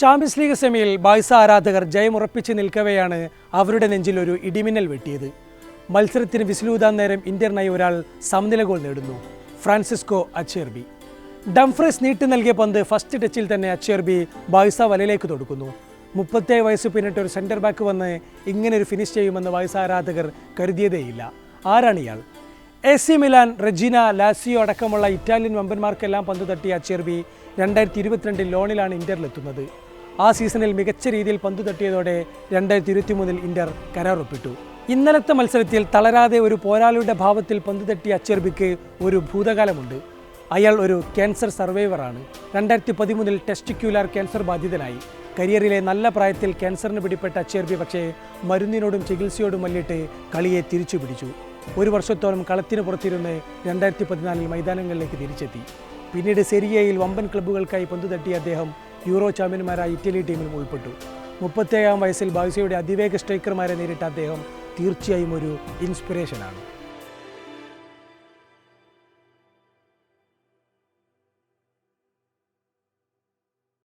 Champions league സെമിയിൽ ബായ്സ ആരാധകർ ജയമുറപ്പിച്ച് നിൽക്കവെയാണ് അവരുടെ നെഞ്ചിൽ ഒരു ഇടിമിന്നൽ വെട്ടിയത്. മത്സരത്തിന് വിസിലൂതാൻ നേരം ഇന്ത്യനായി ഒരാൾ സമനില ഗോൾ നേടുന്നു ഫ്രാൻസിസ്കോ അച്ചേർബി. ഡംഫ്രസ് നീട്ടി നൽകിയ പന്ത് ഫസ്റ്റ് ടച്ചിൽ തന്നെ അച്ചേർബി ബായ്സ വലയിലേക്ക് തൊടുക്കുന്നു. മുപ്പത്തേഴ് വയസ്സ് പിന്നിട്ട് ഒരു സെന്റർ ബാക്ക് വന്ന് ഇങ്ങനെ ഒരു ഫിനിഷ് ചെയ്യുമെന്ന് ബായ്സ ആരാധകർ കരുതിയതേയില്ല. ആരാണ് ഇയാൾ? A C Milan Reggina Lazio അടക്കമുള്ള ഇറ്റാലിയൻ വമ്പന്മാർക്കെല്ലാം പന്ത് തട്ടിയ അച്ചേർബി രണ്ടായിരത്തി ഇരുപത്തിരണ്ടിൽ ലോണിലാണ് ഇന്ററിലെത്തുന്നത് ആ സീസണിൽ മികച്ച രീതിയിൽ പന്തു തട്ടിയതോടെ രണ്ടായിരത്തി ഇരുപത്തി മൂന്നിൽ ഇന്റർ കരാറൊപ്പിട്ടു ഇന്നലത്തെ മത്സരത്തിൽ തളരാതെ ഒരു പോരാളിയുടെ ഭാവത്തിൽ പന്തു തട്ടിയ അച്ചർബിക്ക് ഒരു ഭൂതകാലമുണ്ട്. അയാൾ ഒരു ക്യാൻസർ സർവൈവറാണ്. രണ്ടായിരത്തി പതിമൂന്നിൽ ടെസ്റ്റിക്യുലാർ ക്യാൻസർ ബാധിതനായി. കരിയറിലെ നല്ല പ്രായത്തിൽ ക്യാൻസറിന് പിടിപ്പെട്ട അച്ചേർബി പക്ഷേ മരുന്നിനോടും ചികിത്സയോടും മല്ലിട്ട് കളിയെ തിരിച്ചു പിടിച്ചു ഒരു വർഷത്തോളം കളത്തിന് പുറത്തിരുന്ന് രണ്ടായിരത്തി പതിനാലിൽ മൈതാനങ്ങളിലേക്ക് തിരിച്ചെത്തി. പിന്നീട് സെരിയയിൽ വമ്പൻ ക്ലബ്ബുകൾക്കായി പന്തു തട്ടിയ അദ്ദേഹം യൂറോ ചാമ്പ്യന്മാരായ ഇറ്റലി ടീമിലും ഉൾപ്പെട്ടു. മുപ്പത്തേഴാം വയസ്സിൽ ബാഴ്സയുടെ അതിവേഗ സ്ട്രൈക്കർമാരെ നേരിട്ട അദ്ദേഹം തീർച്ചയായും ഒരു ഇൻസ്പിറേഷനാണ്.